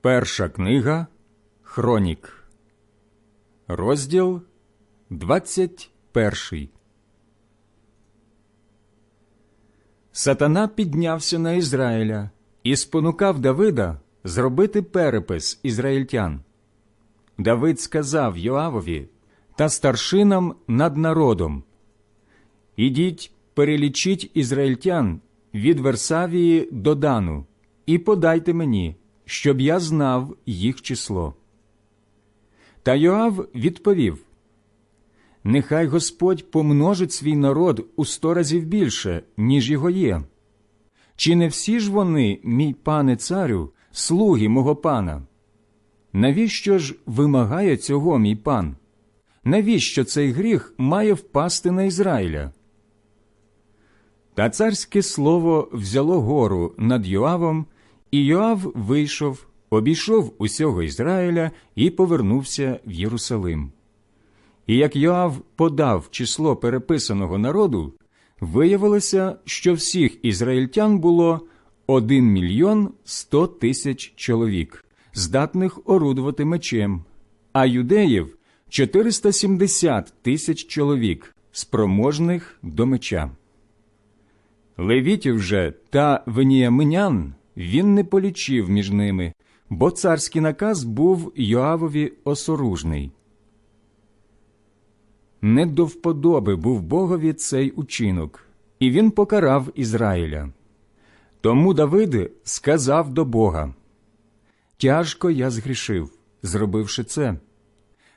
Перша книга Хронік, розділ 21 Сатана піднявся на Ізраїля і спонукав Давида зробити перепис ізраїльтян. Давид сказав Йоавові та старшинам над народом Ідіть, перелічіть ізраїльтян від Версавії до Дану і подайте мені, щоб я знав їх число. Та Йоав відповів Нехай Господь помножить свій народ у сто разів більше, ніж його є. Чи не всі ж вони, мій пане царю, слуги мого пана? Навіщо ж вимагає цього мій пан? Навіщо цей гріх має впасти на Ізраїля? Та царське слово взяло гору над Йоавом, і Йоав вийшов, обійшов усього Ізраїля і повернувся в Єрусалим. І як Йоав подав число переписаного народу, виявилося, що всіх ізраїльтян було 1 мільйон 100 тисяч чоловік, здатних орудувати мечем, а юдеїв 470 тисяч чоловік, спроможних до меча. Левітів же та веніяминян він не полічив між ними, бо царський наказ був Йоавові осоружний. Не до вподоби був Богові цей учинок, і він покарав Ізраїля. Тому Давид сказав до Бога Тяжко я згрішив, зробивши це.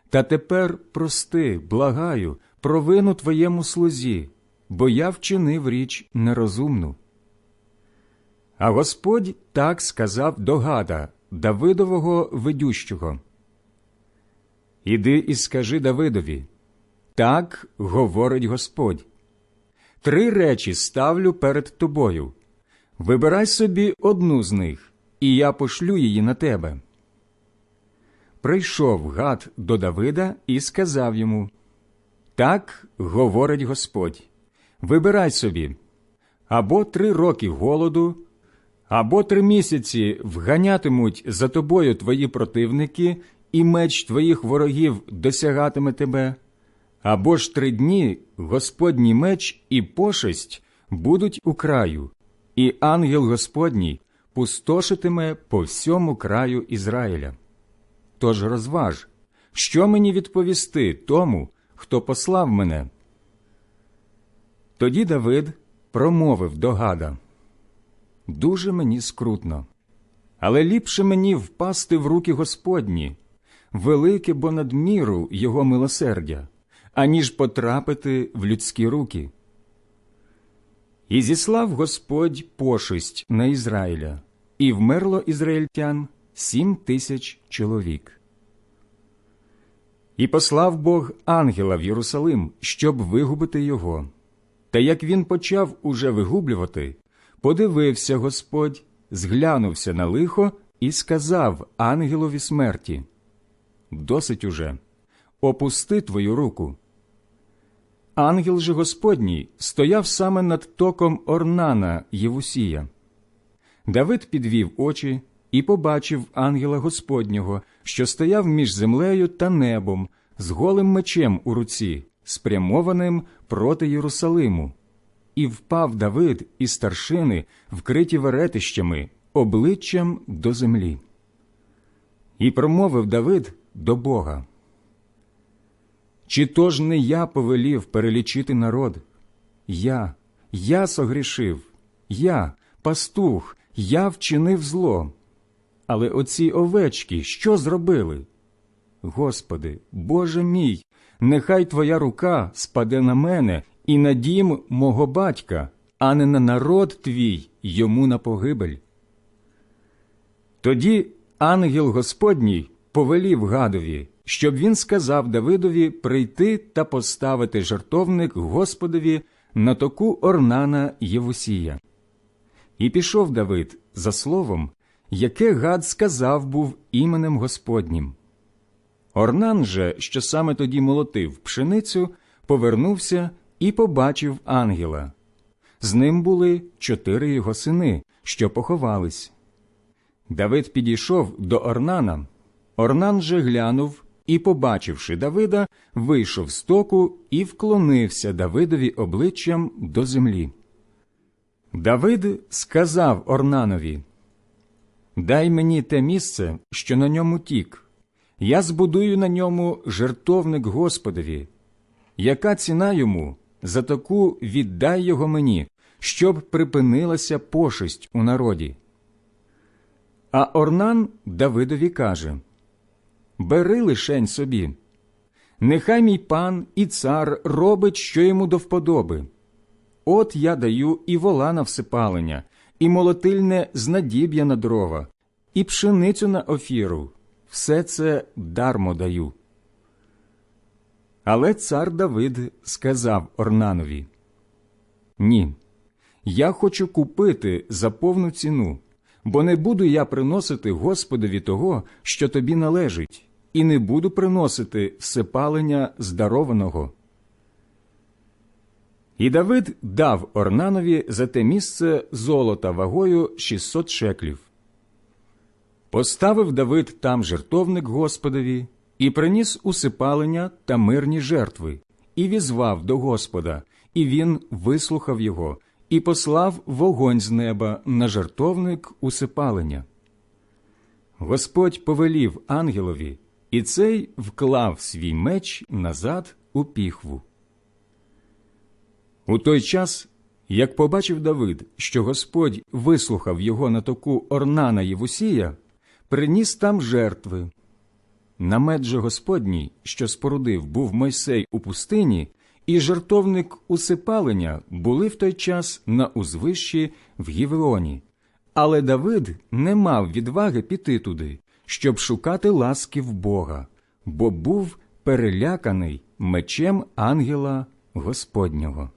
Та тепер прости, благаю, провину твоєму слузі, бо я вчинив річ нерозумну. А Господь так сказав до Гада, Давидового ведющого. Іди і скажи Давидові. Так говорить Господь. Три речі ставлю перед тобою. Вибирай собі одну з них, і я пошлю її на тебе. Прийшов гад до Давида і сказав йому Так говорить Господь. Вибирай собі або три роки голоду, або три місяці вганятимуть за тобою твої противники, і меч твоїх ворогів досягатиме тебе, або ж три дні Господній меч і пошесть будуть у краю, і ангел Господній пустошитиме по всьому краю Ізраїля. Тож розваж, що мені відповісти тому, хто послав мене. Тоді Давид промовив до гада Дуже мені скрутно, але ліпше мені впасти в руки Господні, велике бо надміру його милосердя, аніж потрапити в людські руки. І зіслав Господь пошесть на Ізраїля, і вмерло ізраїльтян сім тисяч чоловік. І послав Бог ангела в Єрусалим, щоб вигубити його. Та як він почав уже вигублювати, подивився Господь, зглянувся на лихо і сказав ангелові смерті Досить уже, опусти твою руку. Ангел же Господній стояв саме над током Орнана Євусія. Давид підвів очі і побачив ангела Господнього, що стояв між землею та небом, з голим мечем у руці, спрямованим проти Єрусалиму. І впав Давид і старшини, вкриті веретищами, обличчям до землі. І промовив Давид до Бога. Чи то ж не я повелів перелічити народ? Я, я согрішив, я, пастух, я вчинив зло. Але оці овечки що зробили? Господи, Боже мій, нехай Твоя рука спаде на мене і на дім мого батька, а не на народ твій йому на погибель. Тоді ангел Господній повелів гадові, щоб він сказав Давидові прийти та поставити жартовник Господові на току Орнана Євусія. І пішов Давид за словом, яке гад сказав був іменем Господнім. Орнан же, що саме тоді молотив пшеницю, повернувся і побачив ангела. З ним були чотири його сини, що поховались. Давид підійшов до Орнана. Орнан же глянув і, побачивши Давида, вийшов з току і вклонився Давидові обличчям до землі. Давид сказав Орнанові: Дай мені те місце, що на ньому тік. Я збудую на ньому жертовник Господові. Яка ціна йому? За таку віддай його мені, щоб припинилася пошесть у народі. А Орнан Давидові каже Бери лишень собі. Нехай мій пан і цар робить, що йому до вподоби. От я даю і вола на всипалення, і молотильне знадіб'я на дрова, і пшеницю на офіру. Все це дармо даю. Але цар Давид сказав Орнанові Ні, я хочу купити за повну ціну, бо не буду я приносити Господові того, що тобі належить, і не буду приносити всепалення здарованого. І Давид дав Орнанові за те місце золота вагою 600 шеклів. Поставив Давид там жертовник Господові і приніс усипалення та мирні жертви, і візвав до Господа, і він вислухав його, і послав вогонь з неба на жертовник усипалення. Господь повелів ангелові, і цей вклав свій меч назад у піхву. У той час, як побачив Давид, що Господь вислухав його на току Орнана Євусія, приніс там жертви. Намет же Господній, що спорудив, був Мойсей у пустині, і жертовник усипалення були в той час на узвищі в Гівеоні. Але Давид не мав відваги піти туди, щоб шукати ласки в Бога, бо був переляканий мечем ангела Господнього.